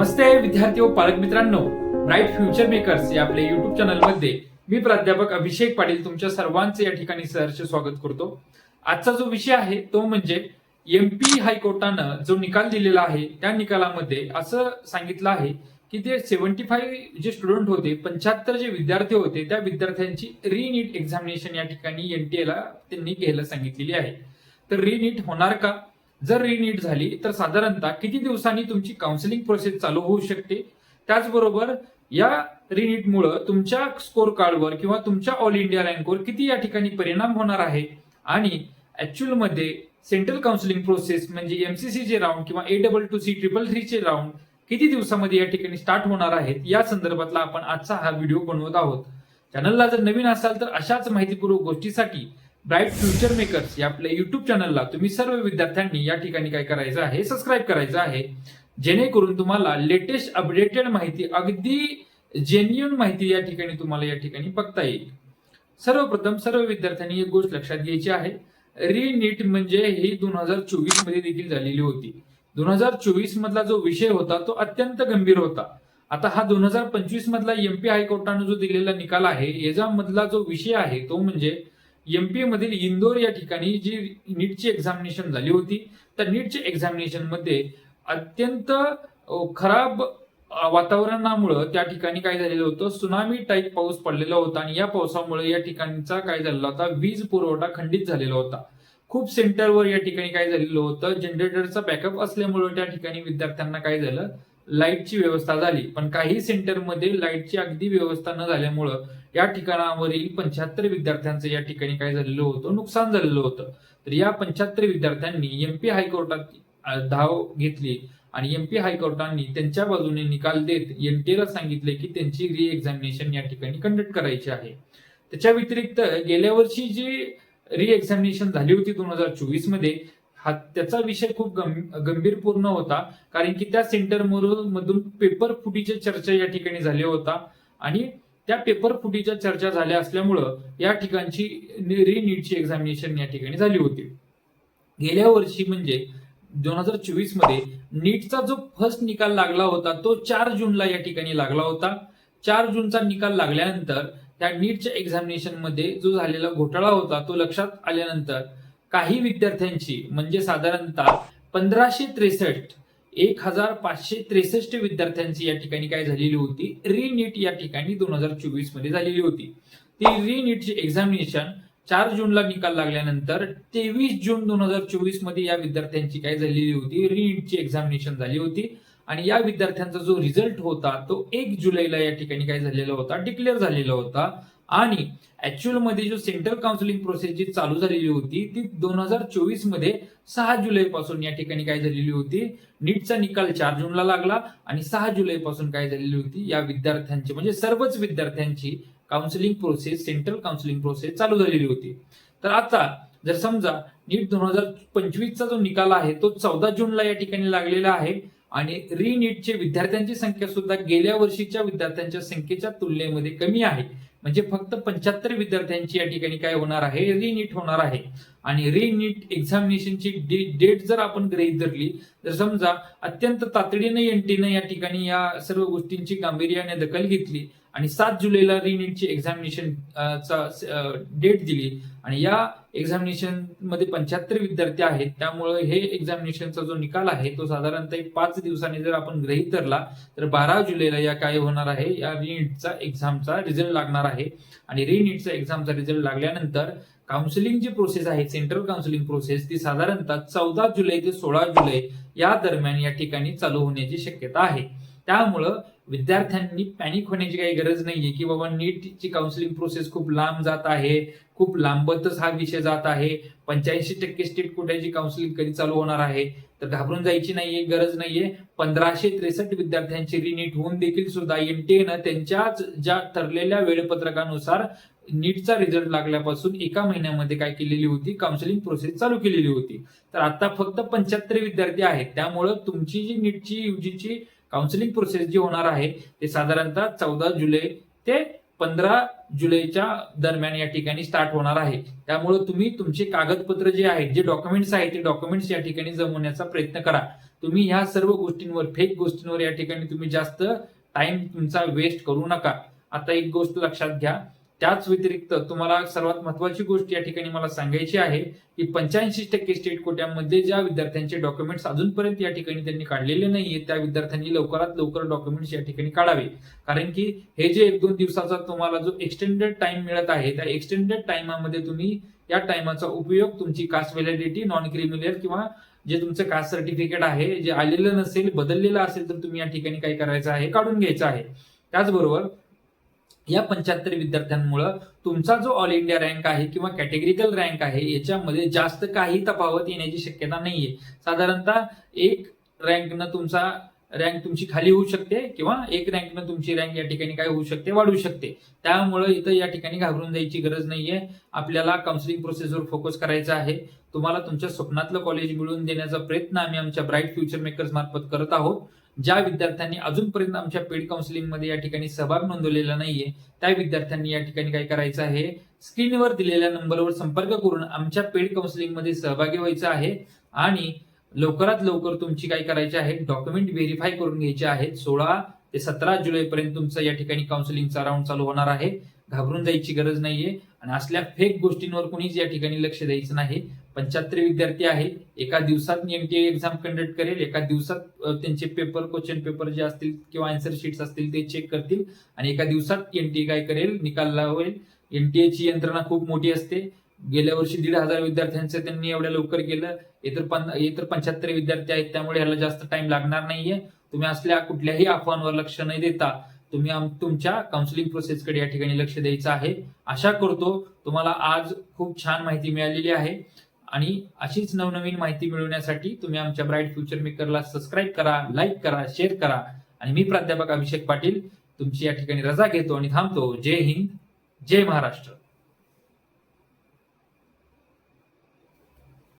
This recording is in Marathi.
नमस्ते विद्यार्थी व पालक मित्रांनो. ब्राईट फ्युचर मेकर्स या आपल्या युट्यूब चॅनलमध्ये मी प्राध्यापक अभिषेक पाटील तुमच्या सर्वांचे या ठिकाणी सहर्ष स्वागत करतो. आजचा जो विषय आहे तो म्हणजे एमपी हायकोर्टानं जो निकाल दिलेला आहे त्या निकालामध्ये असं सांगितलं आहे की ते सेव्हन्टी फाईव्ह जे स्टुडंट होते पंच्याहत्तर जे विद्यार्थी होते त्या विद्यार्थ्यांची रिनीट एक्झामिनेशन या ठिकाणी एनटीएला त्यांनी घ्यायला सांगितलेली आहे. तर रिनीट होणार का? जर रिनीट झाली तर साधारणतः किती दिवसांनी तुमची काउन्सिलिंग प्रोसेस चालू होऊ शकते? त्याचबरोबर या रिनीटमुळं तुमच्या स्कोर कार्डवर किंवा तुमच्या ऑल इंडिया रँकवर किती या ठिकाणी परिणाम होणार आहे? आणि ॲक्च्युअलमध्ये सेंट्रल काउन्सिलिंग प्रोसेस म्हणजे एमसीसीचे राऊंड किंवा A double two C triple थ्रीचे round किती दिवसामध्ये या ठिकाणी स्टार्ट होणार आहेत? या संदर्भातला आपण आजचा हा व्हिडिओ बनवत आहोत. चॅनलला जर नवीन असाल तर अशाच माहितीपूर्वक गोष्टीसाठी ब्राईट फ्युचर मेकर्स या आपल्या युट्यूब चॅनलला तुम्ही सर्व विद्यार्थ्यांनी या ठिकाणी काय करायचं आहे सबस्क्राईब करायचं आहे. जेणेकरून तुम्हाला लेटेस्ट अपडेटेड माहिती अगदी जेन्युन माहिती या ठिकाणी तुम्हाला या ठिकाणी बघता येईल. सर्वप्रथम सर्व विद्यार्थ्यांनी एक गोष्ट लक्षात घ्यायची आहे. रिनीट म्हणजे ही दोन हजार चोवीसमध्ये देखील झालेली होती. दोन हजार चोवीस मधला जो विषय होता तो अत्यंत गंभीर होता. आता हा दोन हजार पंचवीस मधला एमपी हायकोर्टानं जो दिलेला निकाल आहे याच्यामधला जो विषय आहे तो म्हणजे एमपी मधील इंदोर या ठिकाणी जी नीटची एक्झामिनेशन झाली होती त्या नीटच्या एक्झामिनेशनमध्ये अत्यंत खराब वातावरणामुळं त्या ठिकाणी काय झालेलं होतं? सुनामी टाईप पाऊस पडलेला होता आणि या पावसामुळे या ठिकाणचा काय झालेला होता? वीज पुरवठा खंडित झालेला होता. खूप सेंटरवर या ठिकाणी काय झालेलं होतं? जनरेटरचा बॅकअप असल्यामुळे त्या ठिकाणी विद्यार्थ्यांना काय झालं? लाईटची व्यवस्था झाली. पण काही सेंटरमध्ये लाईटची अगदी व्यवस्था न झाल्यामुळं या ठिकाणावरील पंच्याहत्तर विद्यार्थ्यांचं या ठिकाणी काय झालेलं होतं? नुकसान झालेलं होतं. तर या पंच्याहत्तर विद्यार्थ्यांनी एमपी हायकोर्टात धाव घेतली आणि एमपी हायकोर्टांनी त्यांच्या बाजूने निकाल देत एनटीएला सांगितले की त्यांची री एक्झामिनेशन या ठिकाणी कंडक्ट करायची आहे. त्याच्या व्यतिरिक्त गेल्या वर्षी जी री एक्झामिनेशन झाली होती दोन हजार चोवीसमध्ये हा त्याचा विषय खूप गंभीरपूर्ण होता. कारण की त्या सेंटर मधून पेपर फुटीच्या चर्चा या ठिकाणी झाली होता आणि त्या पेपर फुटीच्या चर्चा झाल्या असल्यामुळं या ठिकाणची रिनीटची एक्झामिनेशन या ठिकाणी झाली होती. गेल्या वर्षी म्हणजे दोन हजार चोवीसमध्ये नीटचा जो फर्स्ट निकाल लागला होता तो चार जूनला या ठिकाणी लागला होता. चार जूनचा निकाल लागल्यानंतर त्या नीटच्या एक्झामिनेशनमध्ये जो झालेला घोटाळा होता तो लक्षात आल्यानंतर काही विद्यार्थ्यांची म्हणजे साधारणतः पंधराशे त्रेसष्ट एक हजार पाचशे त्रेसष्ट विद्यार्थ्यांची या ठिकाणी काय झालेली होती? री नीट या ठिकाणी दोन हजार चोवीसमध्ये झालेली होती. ती री नीटची एक्झामिनेशन चार जूनला निकाल लागल्यानंतर तेवीस जून दोन हजार चोवीसमध्ये या विद्यार्थ्यांची काय झालेली होती? रीनीटची एक्झामिनेशन झाली होती. आणि या विद्यार्थ्यांचा जो रिझल्ट होता तो एक जुलैला या ठिकाणी काय झालेला होता? डिक्लेअर झालेला होता. आणि ऍक्च्युअलमध्ये जो सेंट्रल काउन्सिलिंग प्रोसेस जी चालू झालेली होती ती दोन हजार चोवीसमध्ये सहा जुलै पासून या ठिकाणी काय झालेली होती? नीटचा निकाल चार जूनला लागला आणि सहा जुलै पासून काय झालेली होती? या विद्यार्थ्यांची म्हणजे सर्वच विद्यार्थ्यांची counselling process central counselling process चालू झालेली होती. तर आता जर समजा नीट दोन हजार पंचवीसचा जो निकाल आहे तो चौदा जूनला या ठिकाणी लागलेला आहे आणि री नीटचे विद्यार्थ्यांची संख्या सुद्धा गेल्या वर्षीच्या विद्यार्थ्यांच्या संख्येच्या तुलनेमध्ये कमी आहे. म्हणजे फक्त पंच्याहत्तर विद्यार्थ्यांची या ठिकाणी काय होणार आहे? रिनीट होणार आहे. आणि री नीट एक्झामिनेशनची डेट जर आपण गृहीत धरली तर समजा अत्यंत तातडीने एनटीनं या ठिकाणी या सर्व गोष्टींची गांभीर्याने दखल घेतली आणि सात जुलैला रिनीटची एक्झामिनेशन चा डेट दिली आणि या एक्झामिनेशनमध्ये पंच्याहत्तर विद्यार्थी आहेत त्यामुळे हे एक्झामिनेशनचा जो निकाल आहे तो साधारणतः एक पाच दिवसांनी जर आपण गृहीत धरला तर बारा जुलैला या काय होणार आहे? या रिनीटचा एक्झामचा रिझल्ट लागणार आहे. आणि रिनीटचा एक्झामचा रिझल्ट लागल्यानंतर काउन्सिलिंग जी प्रोसेस आहे सेंट्रल काउन्सिलिंग प्रोसेस ती साधारणतः चौदा जुलै ते सोळा जुलै या दरम्यान या ठिकाणी चालू होण्याची शक्यता आहे. त्यामुळं विद्यार्थ्यांनी पॅनिक होण्याची काही गरज नाहीये की बाबा नीटची काउन्सिलिंग प्रोसेस खूप लांब जात आहे खूप लांबतच हा विषय जात आहे. पंच्याऐंशी टक्के स्टेट कोट्याची काउन्सिलिंग कधी चालू होणार आहे? तर घाबरून जायची नाहीये गरज नाहीये. पंधराशे त्रेसष्ट विद्यार्थ्यांची रिनीट होऊन देखील सुद्धा एनटीएनं त्यांच्याच ज्या ठरलेल्या वेळपत्रकानुसार नीटचा रिझल्ट लागल्यापासून एका महिन्यामध्ये काय केलेली होती? काउन्सिलिंग प्रोसेस चालू केलेली होती. तर आता फक्त पंच्याहत्तर विद्यार्थी आहेत. त्यामुळं तुमची जी नीटची युजीची काउन्सिलिंग प्रोसेस जी होणार आहे ते साधारणतः चौदा जुलै ते पंधरा जुलैच्या दरम्यान या ठिकाणी स्टार्ट होणार आहे. त्यामुळे तुम्ही तुमचे कागदपत्र जे आहेत जे डॉक्युमेंट्स आहेत ते डॉक्युमेंट्स या ठिकाणी जमवण्याचा प्रयत्न करा. तुम्ही ह्या सर्व गोष्टींवर फेक गोष्टींवर या ठिकाणी तुम्ही जास्त टाइम तुमचा वेस्ट करू नका. आता एक गोष्ट लक्षात घ्या. त्याच व्यतिरिक्त तुम्हाला सर्वात महत्वाची गोष्ट या ठिकाणी मला सांगायची आहे की पंच्याऐंशी टक्के स्टेट कोट्यामध्ये ज्या विद्यार्थ्यांचे डॉक्युमेंट्स अजूनपर्यंत या ठिकाणी त्यांनी काढलेले नाहीये त्या विद्यार्थ्यांनी लवकरात लवकर डॉक्युमेंट्स या ठिकाणी काढावे. कारण की हे जे एक दोन दिवसाचा तुम्हाला जो एक्सटेंडेड टाइम मिळत आहे त्या एक्सटेंडेड टाइमामध्ये तुम्ही या टाइमाचा उपयोग तुमची कास्ट व्हॅलिडिटी नॉन क्रिमिनल किंवा जे तुमचं कास्ट सर्टिफिकेट आहे जे आलेलं नसेल बदललेलं असेल तर तुम्ही या ठिकाणी काय करायचं आहे काढून घ्यायचं आहे. त्याचबरोबर या पंच्याहत्तर विद्यार्थ्यांमुळं तुमचा जो ऑल इंडिया रँक आहे किंवा कॅटेगरिकल रँक आहे याच्यामध्ये जास्त काही तफावत येण्याची शक्यता नाहीये. साधारणतः एक रँकनं तुमचा रँक तुमची खाली होऊ शकते किंवा एक रँकनं तुमची रँक या ठिकाणी काय होऊ शकते वाढू शकते. त्यामुळं इथं या ठिकाणी घाबरून जायची गरज नाहीये. आपल्याला काउन्सिलिंग प्रोसेसवर फोकस करायचा आहे. तुम्हाला तुमच्या स्वप्नातलं कॉलेज मिळवून देण्याचा प्रयत्न आम्ही आमच्या ब्राईट फ्युचर मेकर्स मार्फत करत आहोत. ज्या विद्यार्थ्यांनी अजूनपर्यंत आमच्या पेड काउन्सिलिंगमध्ये या ठिकाणी सहभाग नोंदवलेला नाहीये त्या विद्यार्थ्यांनी या ठिकाणी काय करायचं आहे? स्क्रीनवर दिलेल्या नंबरवर संपर्क करून आमच्या पेड काउन्सिलिंगमध्ये सहभागी व्हायचं आहे आणि लवकरात लवकर तुमची काय करायची आहे? डॉक्युमेंट व्हेरीफाय करून घ्यायचे आहेत सोळा ते सतरा जुलै पर्यंत तुमचं या ठिकाणी काउन्सिलिंगचा राऊंड चालू होणार आहे. घाबरून जायची गरज नाहीये आणि असल्या फेक गोष्टींवर कोणीच या ठिकाणी लक्ष द्यायचं नाही. पंच्याहत्तर विद्यार्थी आहेत. एका दिवसात एमटीए एक्झाम कंडक्ट करेल. एका दिवसात त्यांचे पेपर क्वेश्चन पेपर जे असतील किंवा आन्सर शीट्स असतील ते चेक करतील आणि एका दिवसात एनटीए काय करेल? निकाल लावेल. एनटीए ची यंत्रणा खूप मोठी असते. गेल्या वर्षी दीड हजार विद्यार्थ्यांचं त्यांनी एवढ्या लवकर केलं. इतर पं इतर पंच्याहत्तर विद्यार्थी आहेत त्यामुळे ह्याला जास्त टाइम लागणार नाहीये. तुम्ही असल्या कुठल्याही अफवांवर लक्ष न देता तुम्ही तुमच्या काउन्सिलिंग प्रोसेसकडे या ठिकाणी लक्ष द्यायचं आहे. आशा करतो तुम्हाला आज खूप छान माहिती मिळालेली आहे. आणि अशीच नवनवीन माहिती मिळवण्यासाठी तुम्ही आमच्या ब्राईट फ्युचर मेकरला सबस्क्राईब करा लाईक करा शेअर करा. आणि मी प्राध्यापक अभिषेक पाटील तुमची या ठिकाणी रजा घेतो आणि थांबतो. जय हिंद जय महाराष्ट्र.